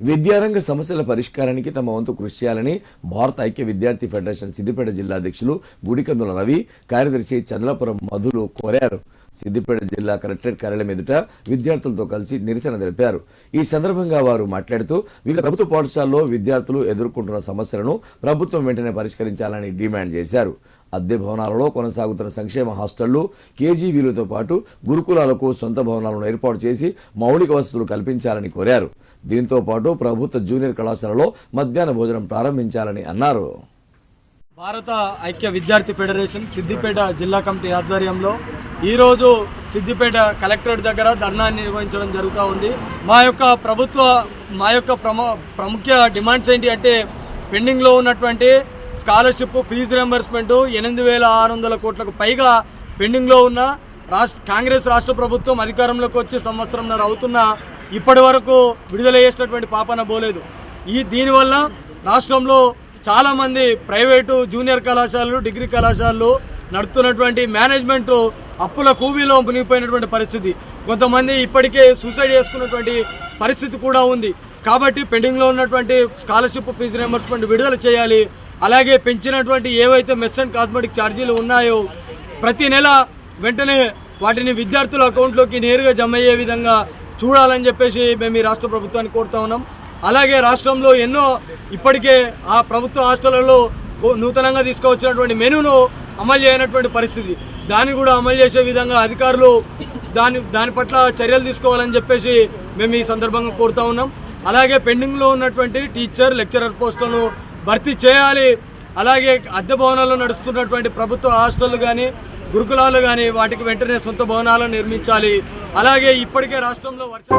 విద్యారంగ సమస్యల పరిష్కారానికి తమ వంతు కృషి చేయాలని భారత ఐక్య విద్యార్థి ఫెడరేషన్ సిద్దిపేట జిల్లా అధ్యక్షులు గుడికందుల రవి కార్యదర్శి చంద్రపురం మధులు కోరారు. సిద్దిపేట జిల్లా కలెక్టరేట్ కార్యాలయం ఎదుట విద్యార్థులతో కలిసి నిరసన తెలిపారు. ఈ సందర్భంగా వారు మాట్లాడుతూ వివిధ ప్రభుత్వ పాఠశాలలో విద్యార్థులు ఎదుర్కొంటున్న సమస్యలను ప్రభుత్వం వెంటనే పరిష్కరించాలని డిమాండ్ చేశారు. అద్దె భవనాలలో కొనసాగుతున్న సంక్షేమ హాస్టళ్ళు కేజీబీలతో పాటు గురుకులాలకు సొంత భవనాలను ఏర్పాటు చేసి మౌలిక వసతులు కల్పించాలని కోరారు. దీంతో పాటు ప్రభుత్వ జూనియర్ కళాశాలలో మధ్యాహ్న భోజనం ప్రారంభించాలని అన్నారు. భారత ఐక్య విద్యార్థి ఫెడరేషన్ సిద్దిపేట జిల్లా కమిటీ ఆధ్వర్యంలో ఈరోజు సిద్దిపేట కలెక్టరేట్ దగ్గర ధర్నా నిర్వహించడం జరుగుతూ ఉంది. మా యొక్క ప్రభుత్వ మా యొక్క ప్రము ప్రముఖ డిమాండ్స్ ఏంటి అంటే పెండింగ్లో ఉన్నటువంటి స్కాలర్షిప్ ఫీజు రియంబర్స్మెంట్ ఎనిమిది వేల ఆరు వందల కోట్లకు పైగా పెండింగ్లో ఉన్న రాష్ట్ర కాంగ్రెస్ రాష్ట్ర ప్రభుత్వం అధికారంలోకి వచ్చి సంవత్సరంన్నర అవుతున్నా ఇప్పటి వరకు విడుదల చేసినటువంటి పాపన పోలేదు. ఈ దీనివల్ల రాష్ట్రంలో చాలామంది ప్రైవేటు జూనియర్ కళాశాలలు డిగ్రీ కళాశాలలు నడుపుతున్నటువంటి మేనేజ్మెంట్ అప్పుల కూవీలో మునిగిపోయినటువంటి పరిస్థితి. కొంతమంది ఇప్పటికే సూసైడ్ చేసుకున్నటువంటి పరిస్థితి కూడా ఉంది. కాబట్టి పెండింగ్లో ఉన్నటువంటి స్కాలర్షిప్ ఫీజు రియంబర్స్మెంట్ విడుదల చేయాలి. అలాగే పెంచినటువంటి ఏవైతే మెస్ అండ్ కాస్మెటిక్ ఛార్జీలు ఉన్నాయో ప్రతి నెల వెంటనే వాటిని విద్యార్థుల అకౌంట్లోకి నేరుగా జమ అయ్యే విధంగా చూడాలని చెప్పేసి మేము ఈ రాష్ట్ర ప్రభుత్వాన్ని కోరుతా ఉన్నాం. అలాగే రాష్ట్రంలో ఎన్నో ఇప్పటికే ఆ ప్రభుత్వ హాస్టళ్ళలో నూతనంగా తీసుకువచ్చినటువంటి మెనూను అమలు చేయనటువంటి పరిస్థితి. దాన్ని కూడా అమలు చేసే విధంగా అధికారులు దాని దాని పట్ల చర్యలు తీసుకోవాలని చెప్పేసి మేము ఈ సందర్భంగా కోరుతా ఉన్నాం. అలాగే పెండింగ్లో ఉన్నటువంటి టీచర్ లెక్చరర్ పోస్టులను భర్తీ చేయాలి. అలాగే అద్దె భవనాల్లో నడుస్తున్నటువంటి ప్రభుత్వ హాస్టళ్ళు కానీ గురుకులాలు కానీ వాటికి వెంటనే సొంత భవనాలను నిర్మించాలి. అలాగే ఇప్పటికే రాష్ట్రంలో వర్షం